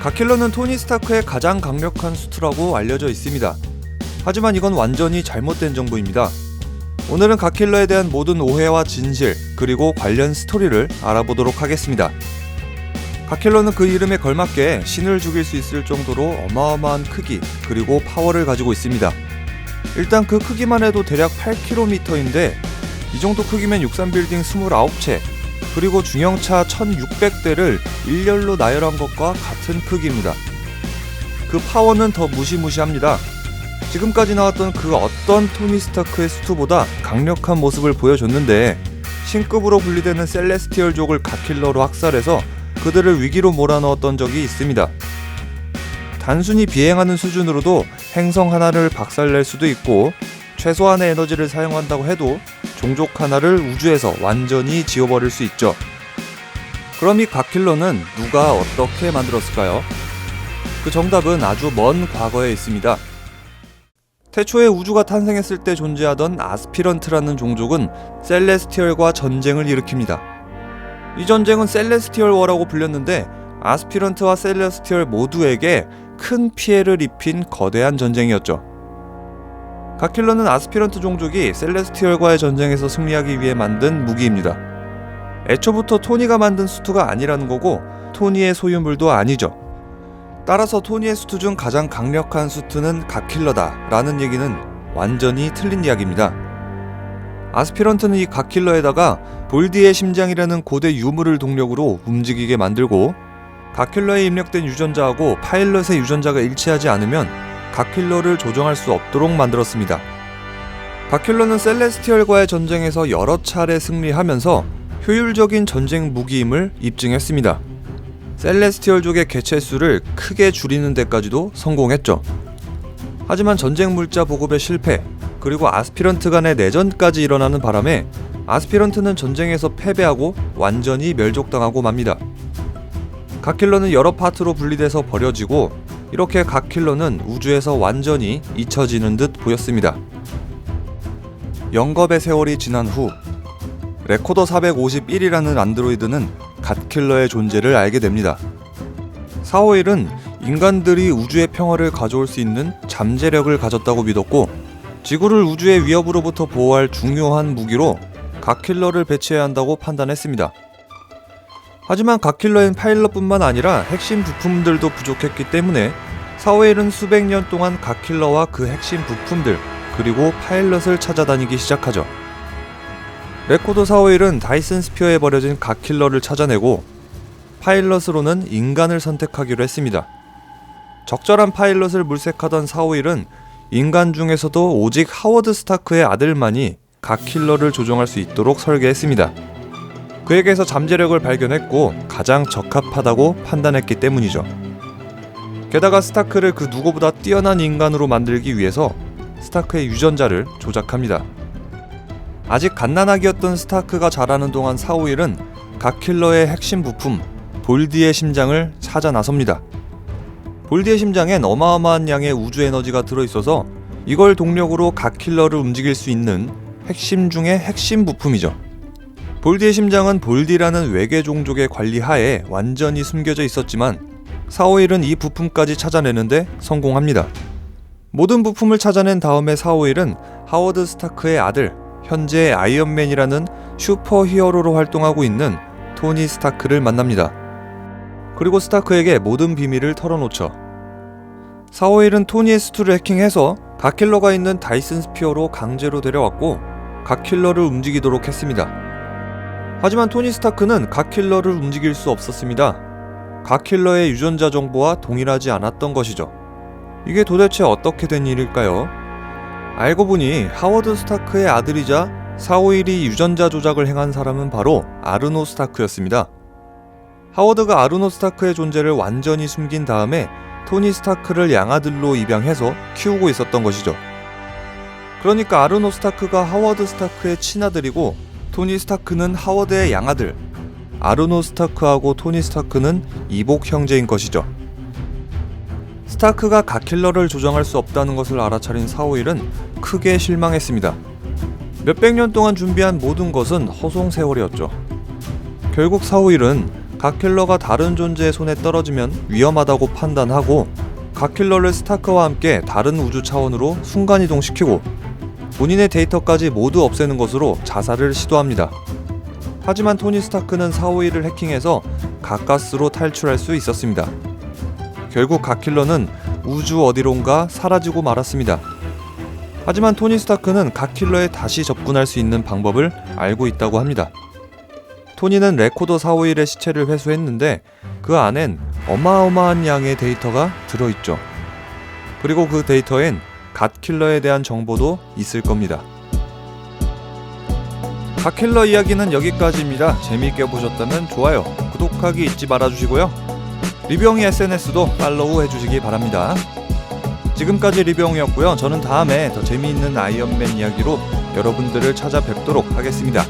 가킬러는 토니 스타크의 가장 강력한 수트라고 알려져 있습니다. 하지만 이건 완전히 잘못된 정보입니다. 오늘은 가킬러에 대한 모든 오해와 진실, 그리고 관련 스토리를 알아보도록 하겠습니다. 가킬러는 그 이름에 걸맞게 신을 죽일 수 있을 정도로 어마어마한 크기, 그리고 파워를 가지고 있습니다. 일단 그 크기만 해도 대략 8km인데 이 정도 크기면 63빌딩 29채, 그리고 중형차 1600대를 일렬로 나열한 것과 같은 크기입니다. 그 파워는 더 무시무시합니다. 지금까지 나왔던 그 어떤 토니 스타크의 수트보다 강력한 모습을 보여줬는데 신급으로 분리되는 셀레스티얼족을 가킬러로 학살해서 그들을 위기로 몰아넣었던 적이 있습니다. 단순히 비행하는 수준으로도 행성 하나를 박살낼 수도 있고 최소한의 에너지를 사용한다고 해도 종족 하나를 우주에서 완전히 지워버릴 수 있죠. 그럼 이 가킬러는 누가 어떻게 만들었을까요? 그 정답은 아주 먼 과거에 있습니다. 태초에 우주가 탄생했을 때 존재하던 아스피런트라는 종족은 셀레스티얼과 전쟁을 일으킵니다. 이 전쟁은 셀레스티얼 워라고 불렸는데 아스피런트와 셀레스티얼 모두에게 큰 피해를 입힌 거대한 전쟁이었죠. 가킬러는 아스피런트 종족이 셀레스티얼과의 전쟁에서 승리하기 위해 만든 무기입니다. 애초부터 토니가 만든 수트가 아니라는 거고 토니의 소유물도 아니죠. 따라서 토니의 수트 중 가장 강력한 수트는 가킬러다 라는 얘기는 완전히 틀린 이야기입니다. 아스피런트는 이 가킬러에다가 볼디의 심장이라는 고대 유물을 동력으로 움직이게 만들고 가킬러에 입력된 유전자하고 파일럿의 유전자가 일치하지 않으면 가킬러를 조정할 수 없도록 만들었습니다. 가킬러는 셀레스티얼과의 전쟁에서 여러 차례 승리하면서 효율적인 전쟁 무기임을 입증했습니다. 셀레스티얼족의 개체수를 크게 줄이는 데까지도 성공했죠. 하지만 전쟁 물자 보급의 실패, 그리고 아스피런트 간의 내전까지 일어나는 바람에 아스피런트는 전쟁에서 패배하고 완전히 멸족당하고 맙니다. 가킬러는 여러 파트로 분리돼서 버려지고 이렇게 가킬러는 우주에서 완전히 잊혀지는 듯 보였습니다. 영겁의 세월이 지난 후 레코더 451이라는 안드로이드는 갓킬러의 존재를 알게 됩니다. 451은 인간들이 우주의 평화를 가져올 수 있는 잠재력을 가졌다고 믿었고 지구를 우주의 위협으로부터 보호할 중요한 무기로 갓킬러를 배치해야 한다고 판단했습니다. 하지만 갓킬러엔 파일럿뿐만 아니라 핵심 부품들도 부족했기 때문에 사웨일은 수백 년 동안 갓킬러와 그 핵심 부품들 그리고 파일럿을 찾아다니기 시작하죠. 레코드 사웨일은 다이슨 스피어에 버려진 갓킬러를 찾아내고 파일럿으로는 인간을 선택하기로 했습니다. 적절한 파일럿을 물색하던 사오일은 인간 중에서도 오직 하워드 스타크의 아들만이 갓킬러를 조종할 수 있도록 설계했습니다. 그에게서 잠재력을 발견했고 가장 적합하다고 판단했기 때문이죠. 게다가 스타크를 그 누구보다 뛰어난 인간으로 만들기 위해서 스타크의 유전자를 조작합니다. 아직 갓난아기였던 스타크가 자라는 동안 사오일은 갓킬러의 핵심 부품 볼디의 심장을 찾아 나섭니다. 볼디의 심장엔 어마어마한 양의 우주 에너지가 들어있어서 이걸 동력으로 갓킬러를 움직일 수 있는 핵심 중의 핵심 부품이죠. 볼디의 심장은 볼디라는 외계 종족의 관리 하에 완전히 숨겨져 있었지만 사오일은 이 부품까지 찾아내는데 성공합니다. 모든 부품을 찾아낸 다음에 사오일은 하워드 스타크의 아들, 현재 아이언맨이라는 슈퍼 히어로로 활동하고 있는 토니 스타크를 만납니다. 그리고 스타크에게 모든 비밀을 털어놓죠. 사오일은 토니의 스투를 해킹해서 가킬러가 있는 다이슨 스피어로 강제로 데려왔고 가킬러를 움직이도록 했습니다. 하지만 토니 스타크는 가킬러를 움직일 수 없었습니다. 가킬러의 유전자 정보와 동일하지 않았던 것이죠. 이게 도대체 어떻게 된 일일까요? 알고 보니 하워드 스타크의 아들이자 451이 유전자 조작을 행한 사람은 바로 아르노 스타크였습니다. 하워드가 아르노 스타크의 존재를 완전히 숨긴 다음에 토니 스타크를 양아들로 입양해서 키우고 있었던 것이죠. 그러니까 아르노 스타크가 하워드 스타크의 친아들이고 토니 스타크는 하워드의 양아들. 아르노 스타크하고 토니 스타크는 이복 형제인 것이죠. 스타크가 가킬러를 조정할 수 없다는 것을 알아차린 사오일은 크게 실망했습니다. 몇백 년 동안 준비한 모든 것은 허송 세월이었죠. 결국 사오일은 갓킬러가 다른 존재의 손에 떨어지면 위험하다고 판단하고 갓킬러를 스타크와 함께 다른 우주 차원으로 순간이동시키고 본인의 데이터까지 모두 없애는 것으로 자살을 시도합니다. 하지만 토니 스타크는 451을 해킹해서 가까스로 탈출할 수 있었습니다. 결국 갓킬러는 우주 어디론가 사라지고 말았습니다. 하지만 토니 스타크는 갓킬러에 다시 접근할 수 있는 방법을 알고 있다고 합니다. 토니는 레코더 451의 시체를 회수했는데 그 안엔 어마어마한 양의 데이터가 들어있죠. 그리고 그 데이터엔 갓킬러에 대한 정보도 있을 겁니다. 갓킬러 이야기는 여기까지입니다. 재미있게 보셨다면 좋아요, 구독하기 잊지 말아주시고요. 리뷰형의 SNS도 팔로우 해주시기 바랍니다. 지금까지 리뷰형이었고요. 저는 다음에 더 재미있는 아이언맨 이야기로 여러분들을 찾아뵙도록 하겠습니다.